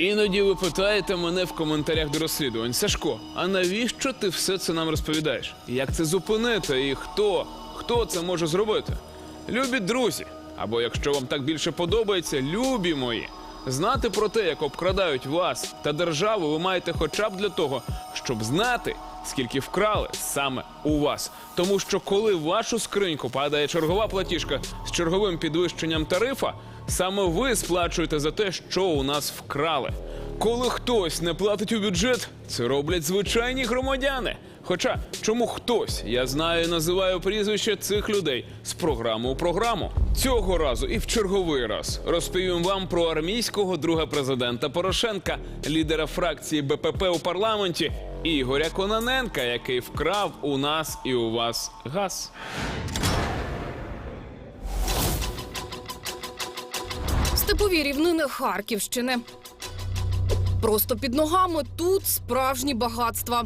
Іноді ви питаєте мене в коментарях до розслідувань. Сашко, а навіщо ти все це нам розповідаєш? Як це зупинити і хто? Хто це може зробити? Любі друзі, або якщо вам так більше подобається, любі мої. Знати про те, як обкрадають вас та державу, ви маєте хоча б для того, щоб знати, скільки вкрали саме у вас. Тому що коли в вашу скриньку падає чергова платіжка з черговим підвищенням тарифа, саме ви сплачуєте за те, що у нас вкрали. Коли хтось не платить у бюджет, це роблять звичайні громадяни. Хоча чому хтось, я знаю, називаю прізвище цих людей з програми у програму. Цього разу і в черговий раз розповім вам про армійського друга президента Порошенка, лідера фракції БПП у парламенті Ігоря Кононенка, який вкрав у нас і у вас газ. Степові рівнини Харківщини. Просто під ногами тут справжні багатства.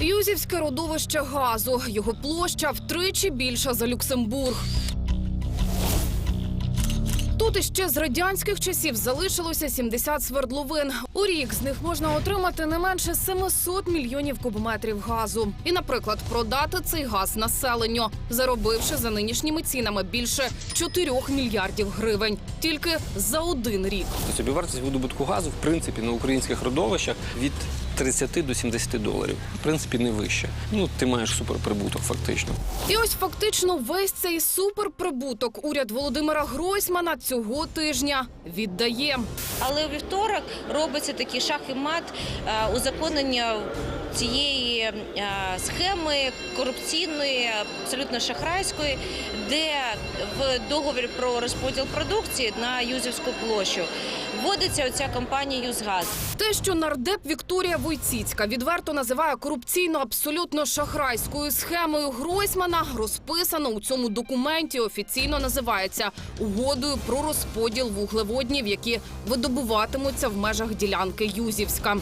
Юзівське родовище газу. Його площа втричі більша за Люксембург. Тут іще з радянських часів залишилося 70 свердловин. У рік з них можна отримати не менше 700 мільйонів кубометрів газу. І, наприклад, продати цей газ населенню, заробивши за нинішніми цінами більше 4 мільярдів гривень тільки за один рік. Собівартість видобутку газу, в принципі, на українських родовищах від 30 до 70 доларів. В принципі, не вище. Ну, ти маєш суперприбуток, фактично. І ось фактично весь цей суперприбуток уряд Володимира Гройсмана цього тижня віддає. Але у вівторок робиться такий шах і мат е, узаконення цієї е, схеми корупційної, абсолютно шахрайської, де в договорі про розподіл продукції на Юзівську площу вводиться оця компанія Юзгаз. Те, що нардеп Вікторія Войціцька відверто називає корупційно абсолютно шахрайською схемою Гройсмана, розписано у цьому документі. Офіційно називається угодою про розподіл вуглеводнів, які видобуватимуться в межах ділянки Юзівська.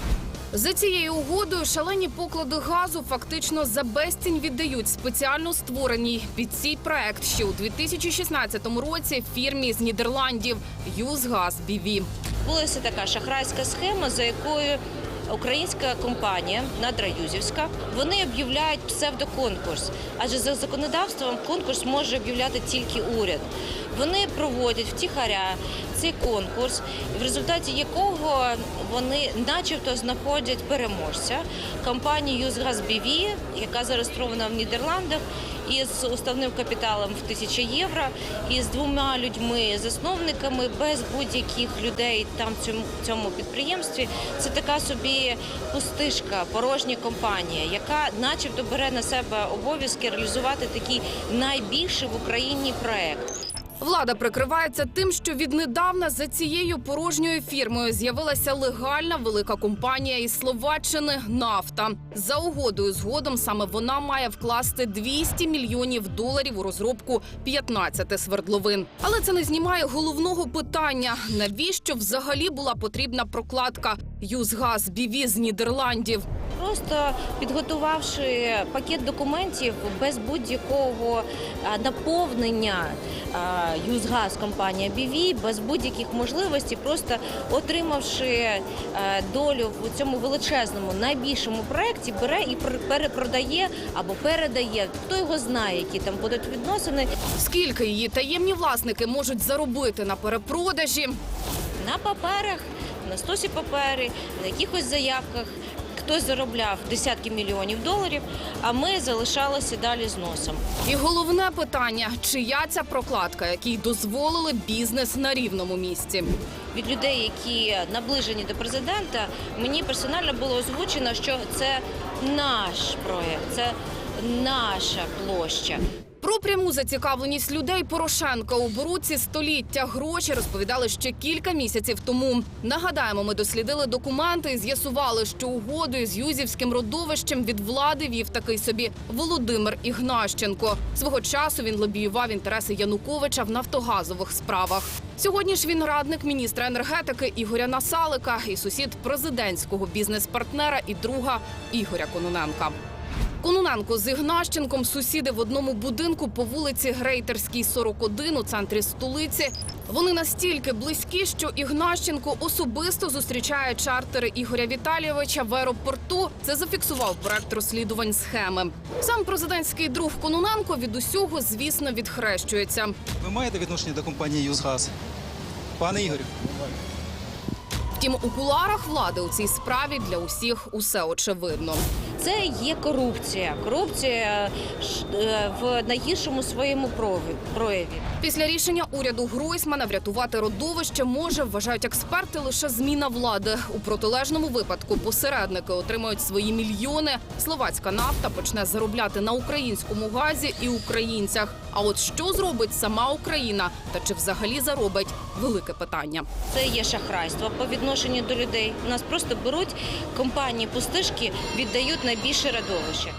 За цією угодою шалені поклади газу фактично за безцінь віддають спеціально створеній під цей проект ще у 2016 році фірмі з Нідерландів Юзгаз Біві. Була така шахрайська схема, за якою українська компанія Надраюзівська вони об'являють псевдоконкурс, адже за законодавством конкурс може об'являти тільки уряд. Вони проводять втіхаря цей конкурс, в результаті якого вони, начебто, знаходять переможця компанію «Юзгаз БІВІ», яка зареєстрована в Нідерландах із уставним капіталом в тисячі євро, і з двома людьми, засновниками, без будь-яких людей там в цьому підприємстві. Це така собі пустишка, порожня компанія, яка, начебто, бере на себе обов'язки реалізувати такий найбільший в Україні проект. Влада прикривається тим, що віднедавна за цією порожньою фірмою з'явилася легальна велика компанія із Словаччини Нафта. За угодою згодом саме вона має вкласти 200 мільйонів доларів у розробку 15 свердловин. Але це не знімає головного питання: навіщо взагалі була потрібна прокладка Юзгаз Біві з Нідерландів? Просто підготувавши пакет документів без будь-якого наповнення Юзгаз компанія BV, без будь-яких можливостей, просто отримавши долю в цьому величезному найбільшому проєкті, бере і пер- перепродає або передає. Хто його знає, які там будуть відносини. Скільки її таємні власники можуть заробити на перепродажі? На паперах, на стосі папери, на якихось заявках. Хтось заробляв десятки мільйонів доларів, а ми залишалися далі з носом. І головне питання: чия ця прокладка, якій дозволили бізнес на рівному місці? Від людей, які наближені до президента, мені персонально було озвучено, що це наш проєкт, це наша площа. Про пряму зацікавленість людей Порошенка у боруці століття гроші розповідали ще кілька місяців тому. Нагадаємо, ми дослідили документи і з'ясували, що угодою з юзівським родовищем від влади вів такий собі Володимир Ігнащенко. Свого часу він лобіював інтереси Януковича в нафтогазових справах. Сьогодні ж він радник міністра енергетики Ігоря Насалика і сусід президентського бізнес-партнера і друга Ігоря Кононенка. Кононенко з Ігнащенком сусіди в одному будинку по вулиці Грейтерській, 41 у центрі столиці. Вони настільки близькі, що Ігнащенко особисто зустрічає чартери Ігоря Віталійовича в аеропорту. Це зафіксував проект розслідувань схеми. Сам президентський друг Кононенко від усього, звісно, відхрещується. Ви маєте відношення до компанії «Юзгаз»? Пане Ігорю, Втім, у куларах влади у цій справі для усіх усе очевидно. Це є корупція. Корупція е, в найгіршому своєму прояві. Після рішення уряду Гройсмана врятувати родовище може, вважають експерти, лише зміна влади. У протилежному випадку посередники отримають свої мільйони. Словацька нафта почне заробляти на українському газі і українцях. А от що зробить сама Україна та чи взагалі заробить велике питання. Це є шахрайство по відношенню до людей. У нас просто беруть компанії пустишки, віддають найбільше радовище.